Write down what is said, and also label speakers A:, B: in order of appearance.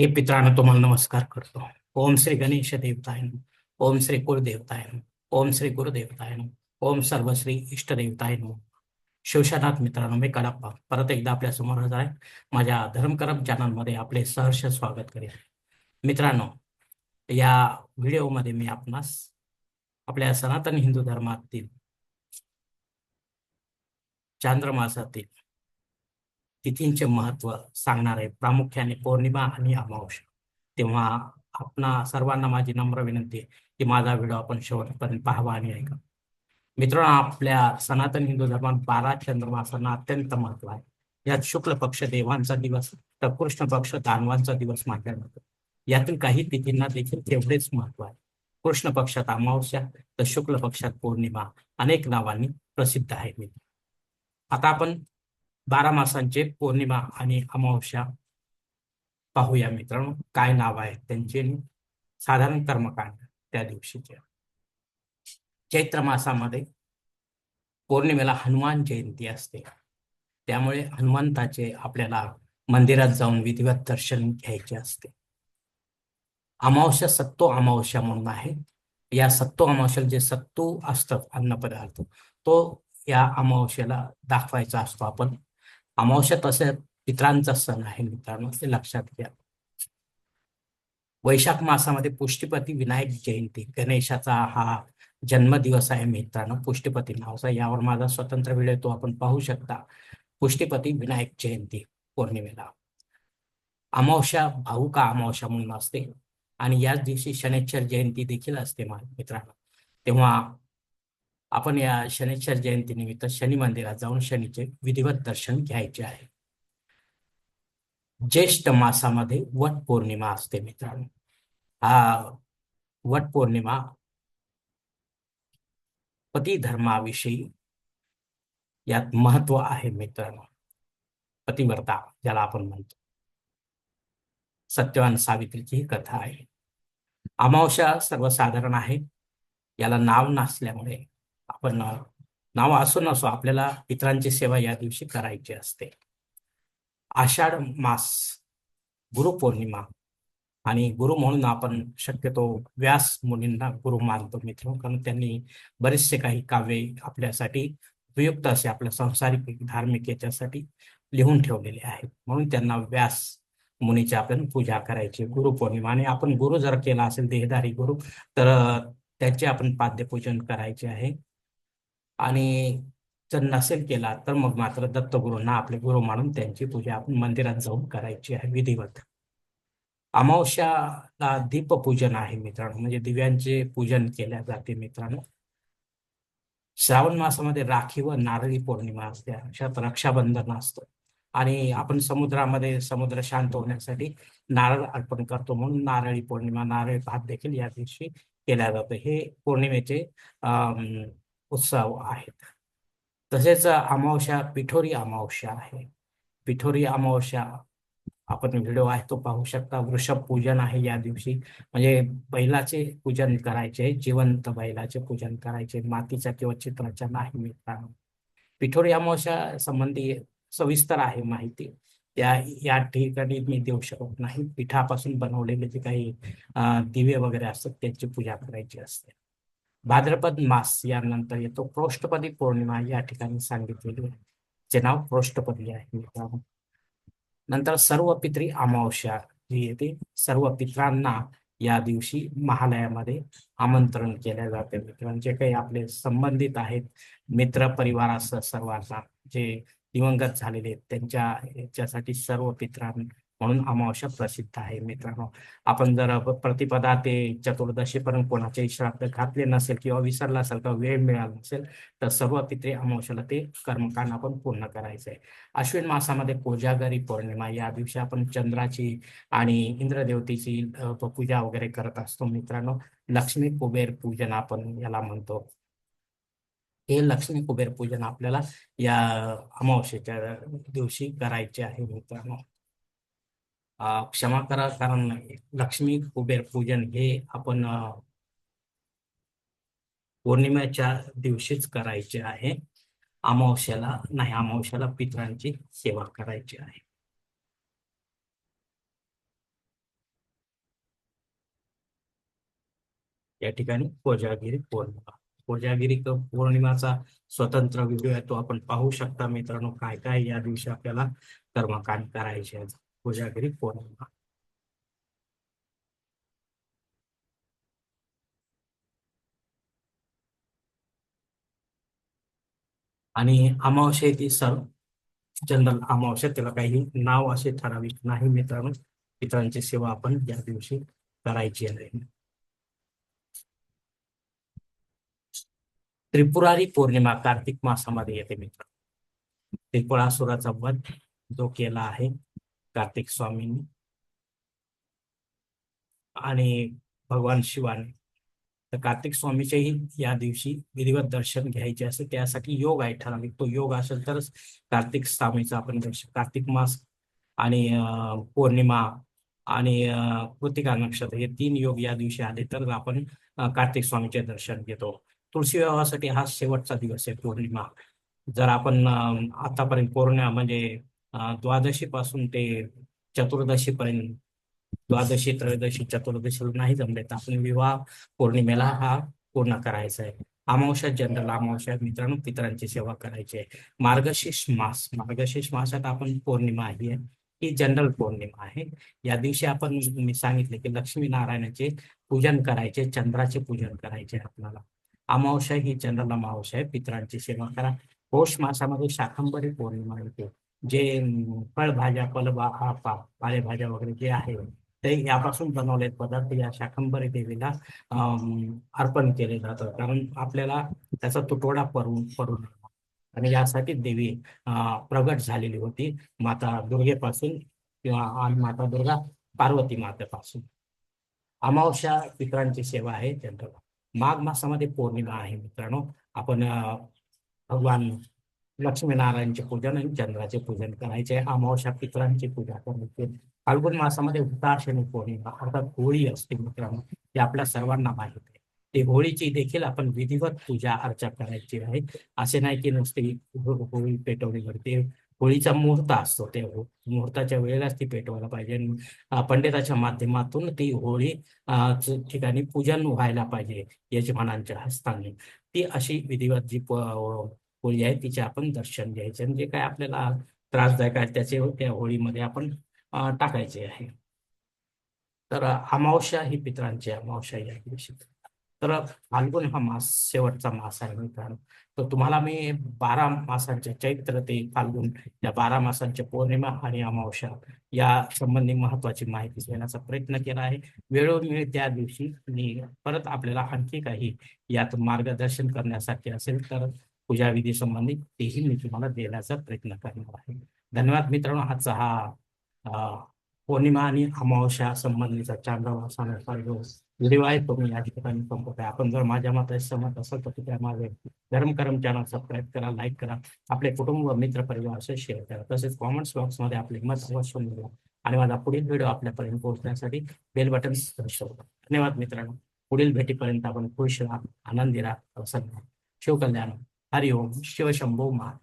A: हे पित्रांनो तुम्हाला नमस्कार करतो. ओम श्री गणेश देवताय ओम श्री कुलदेवताय ओम श्री गुरुदेवताय ओम सर्वश्री इष्टदेवताय शिवशनाथ मित्रांनो मी कडाप्पा परत एकदा आपल्यासमोर हजर आहे. माझ्या धर्मकरम चॅनलमध्ये आपले सहर्ष स्वागत करेल मित्रांनो या व्हिडिओमध्ये मी आपणास आपल्या सनातन हिंदू धर्मातील चांद्रमासातील तिथींचे महत्त्व सांगणार आहे. प्रामुख्याने पौर्णिमा आणि अमावस्या. तेव्हा आपणा सर्वांना माझी नम्र विनंती आहे की माझा व्हिडिओ आपण शेवटपर्यंत पाहावा आणि ऐका. मित्रांनो आपल्या सनातन हिंदू धर्मात बारा चंद्रमासांना अत्यंत महत्त्व आहे. यात शुक्ल पक्ष देवांचा दिवस तर कृष्ण पक्ष दानवांचा दिवस मानला जातो. यातील काही तिथींना देखील तेवढेच महत्त्व आहे. कृष्ण पक्षात अमावस्या तर शुक्ल पक्षात पौर्णिमा अनेक नावांनी प्रसिद्ध आहे मित्र आता आपण बारा मासांचे पौर्णिमा आणि अमावस्या पाहूया मित्रांनो. काय नाव आहे त्यांचे साधारण कर्मकांड त्या दिवशीचे. चैत्र मासामध्ये पौर्णिमेला हनुमान जयंती असते. त्यामुळे हनुमंताचे आपल्याला मंदिरात जाऊन विधिवत दर्शन घ्यायचे असते. अमावस्या सत्तो अमावस्या म्हणून आहे. या सत्तो अमावस्याला जे सत्तू असतं अन्नपदार्थ तो या अमावस्याला दाखवायचा असतो आपण. अमावस्या तसे पित्रांचा सण आहे मित्रांनो ते लक्षात घ्या. वैशाख मासामध्ये पुष्टीपती विनायक जयंती गणेशाचा हा जन्मदिवस आहे मित्रांनो पुष्टीपती नावचा यावर माझा स्वतंत्र व्हिडिओ तो आपण पाहू शकता. पुष्टीपती विनायक जयंती पौर्णिमेला. अमावस्या भाऊ का अमावस्या म्हणून असते आणि याच दिवशी शनेश्वर जयंती देखील असते मित्रांनो. तेव्हा आपण या शनेश्वर जयंती निमित्त शनी मंदिरात जाऊन शनीचे विधिवत दर्शन घ्यायचे आहे. ज्येष्ठ मासामध्ये वट पौर्णिमा असते मित्रांनो. हा वट पौर्णिमा पती धर्माविषयी यात महत्त्व आहे मित्रांनो. पतिव्रता ज्याला आपण म्हणतो. सत्यवान सावित्रीची ही कथा आहे. अमावस्या सर्वसाधारण आहे. याला नाव नसल्यामुळे आपण नाव असो नसो आपल्याला इतरांची सेवा या दिवशी करायची असते. आषाढ मास गुरुपौर्णिमा आणि गुरु म्हणून आपण शक्यतो व्यास मुनींना गुरु मानतो मित्र कारण त्यांनी बरेचसे काही काव्ये आपल्यासाठी उपयुक्त असे आपल्या संसारिक धार्मिक याच्यासाठी लिहून ठेवलेले आहेत. म्हणून त्यांना व्यास मुनीची आपण पूजा करायची गुरुपौर्णिमा आणि आपण गुरु जर केला असेल देहधारी गुरु तर त्याचे आपण पाद्यपूजन करायचे आहे. आणि जर नसेल केला तर मग मात्र दत्तगुरूंना आपले गुरु मानून त्यांची पूजा आपण मंदिरात जाऊन करायची आहे विधिवत. अमावस्याला दीपपूजन आहे मित्रांनो म्हणजे दिव्यांचे पूजन केल्या जाते मित्रांनो. श्रावण मासामध्ये राखी व नारळी पौर्णिमा असते अशात रक्षाबंधन असतं. आणि आपण समुद्रामध्ये समुद्र शांत होण्यासाठी नारळ अर्पण करतो म्हणून नारळी पौर्णिमा नारळी भात देखील या दिवशी केल्या जातो. हे पौर्णिमेचे उत्सव आहेत. तसेच अमावस्या पिठोरी अमावस्या आहे. पिठोरी अमावस्या आपण व्हिडिओ आहे तो पाहू शकता. वृषभ पूजन आहे या दिवशी. म्हणजे बैलाचे पूजन करायचे जिवंत बैलाचे पूजन करायचे मातीच्या किंवा चित्राच्या नाही मित्रांनो पिठोरी अमावस्या संबंधी सविस्तर आहे माहिती. त्या या ठिकाणी मी देऊ शकत नाही. पिठापासून बनवलेले जे काही दिवे वगैरे असतात त्यांची पूजा करायची असते. भाद्रपद मास यानंतर येतो. पृष्ठपदी पौर्णिमा या ठिकाणी सांगितलेली आहे. जे नाव पृष्ठपदी आहे. नंतर सर्व पित्री अमावस्या जी येते सर्व पित्रांना या दिवशी महालयामध्ये आमंत्रण केले जाते. मित्रांनो जे काही आपले संबंधित आहेत मित्र परिवारासह सर्वांना जे दिवंगत झालेले आहेत त्यांच्या याच्यासाठी सर्व पित्रां म्हणून अमावस्या प्रसिद्ध आहे मित्रांनो. आपण जर प्रतिपदा ते चतुर्दशी पर्यंत कोणाचे श्राद्ध घातले नसेल किंवा विसरला असेल किंवा वेळ मिळाला नसेल तर सर्व पित्रे अमावस्याला ते कर्मकांड आपण पूर्ण करायचंय. अश्विन मासामध्ये कोजागरी पौर्णिमा या दिवशी आपण चंद्राची आणि इंद्रदेवतेची पूजा वगैरे करत असतो मित्रांनो. लक्ष्मी कुबेर पूजन आपण याला म्हणतो. हे लक्ष्मी कुबेर पूजन आपल्याला या अमावस्येच्या दिवशी करायचे आहे मित्रांनो. क्षमा करा कारण लक्ष्मी कुबेर पूजन हे आपण पौर्णिमेच्या दिवशीच करायचे आहे. अमावस्याला नाही अमावस्याला पितरांची सेवा करायची आहे. या ठिकाणी कोजागिरी पौर्णिमा. कोजागिरी पौर्णिमाचा स्वतंत्र व्हिडिओ आहे तो आपण पाहू शकता मित्रांनो काय काय या दिवशी आपल्याला कर्मकांड करायचे आहे. कोजागिरी पौर्णिमा. आणि अमावस्या ती सर जनरल अमावस्या त्याला काही नाव असे ठराविक नाही मित्रांनो. पितरांची सेवा आपण या दिवशी करायची आहे. त्रिपुरारी पौर्णिमा कार्तिक मासामध्ये येते मित्र त्रिपुरासुराचा वध जो केला आहे कार्तिक स्वामींनी. आणि भगवान शिवाने. तर कार्तिक स्वामीचेही या दिवशी विधिवत दर्शन घ्यायचे असते त्यासाठी योग आहे ठराविक. तो योग असेल तरच कार्तिक स्वामीचा आपण दर्शन कार्तिक मास आणि पौर्णिमा आणि कृतिका नक्षत्र हे तीन योग या दिवशी आले तर आपण कार्तिक स्वामीचे दर्शन घेतो. तुळशी विवाहासाठी हा शेवटचा दिवस आहे पौर्णिमा. जर आपण आतापर्यंत पौर्णिमा म्हणजे द्वादशी पासून ते चतुर्दशी पर्यंत द्वादशी त्रयोदशी चतुर्दशीला नाही जमले तर आपण विवाह पौर्णिमेला हा पूर्ण करायचा आहे. अमावस्या जनरल अमावस्या मित्रांनो पितरांची सेवा करायची आहे. मार्गशीर्ष मास मार्गशीर्ष मासात आपण पौर्णिमा ही आहे. ही जनरल पौर्णिमा आहे. या दिवशी आपण मी सांगितले की लक्ष्मी नारायणाचे पूजन करायचे चंद्राचे पूजन करायचे आपल्याला. अमावस्या ही जनरल अमावस्या आहे. पितरांची सेवा करा. पौष मासामध्ये शाकंभरी पौर्णिमा येते. जे फळभाज्या फलभा हा पा पालेभाज्या वगैरे जे आहे ते यापासून बनवले पदार्थ या शाकंभरी देवीला अं, अर्पण केले जातं कारण आपल्याला त्याचा तुटवडा पडून पडू नये आणि यासाठी देवी अं, प्रगट झालेली होती. माता दुर्गेपासून किंवा माता दुर्गा पार्वती मातेपासून. अमावस्या पित्रांची सेवा आहे जनरल. माघ मासामध्ये पौर्णिमा आहे मित्रांनो. आपण भगवान लक्ष्मीनारायणचे पूजन आणि चंद्राचे पूजन करायचे अमावस्या पित्रांची पूजा करायची. फाल्गुन मासामध्ये हुताशनी पौर्णिमा अर्थात होळी असते मित्रांनो हे आपल्या सर्वांना माहीत आहे. ते होळीची देखील आपण विधिवत पूजा अर्चा करायची आहे. असे नाही की नुसती हो, होळी पेटवली करते होळीचा मुहूर्त असतो त्या हो, मुहूर्ताच्या वेळेलाच ती पेटवायला पाहिजे. पंडिताच्या माध्यमातून ती होळी ठिकाणी पूजन व्हायला पाहिजे यजमानांच्या हस्ताने. ती अशी विधिवत जी होळी आहे तिचे आपण दर्शन घ्यायचे आणि जे काय आपल्याला त्रासदायक आहे त्याचे त्या होळीमध्ये आपण टाकायचे आहे. तर अमावस्या ही पितरांची अमावस्या या दिवशी तर फाल्गुन हा मास शेवटचा मास आहे मित्रांनो. तर तुम्हाला मी बारा मासांच्या चैत्र ते फाल्गुन या बारा मासांच्या पौर्णिमा आणि अमावस्या या संबंधी महत्वाची माहिती देण्याचा प्रयत्न केला आहे. वेळोवेळी त्या दिवशी मी परत आपल्याला आणखी काही यात मार्गदर्शन करण्यासाठी असेल तर पूजाविधी संबंधित तेही मी तुम्हाला देण्याचा प्रयत्न करणार आहे. धन्यवाद मित्रांनो. आजचा हा पौर्णिमा आणि अमावस्या संबंधीचा चांद्रमासानुसार जो व्हिडिओ आहे तो मी या ठिकाणी संपत आहे. आपण जर माझ्या मताशी सहमत असाल तर कृपया माझे धर्म करम चॅनल सबस्क्राईब करा लाईक करा आपले कुटुंब व मित्र परिवार असे शेअर करा. तसेच कॉमेंट्स बॉक्समध्ये आपले मत अवश्य मिळवा आणि माझा पुढील व्हिडिओ आपल्यापर्यंत पोहोचण्यासाठी बेल बटन दर्शवतो धन्यवाद मित्रांनो. पुढील भेटीपर्यंत आपण खुश राहा आनंदी राहा प्रसन्न शिवकल्याण. हरिओम शिवशंभो मा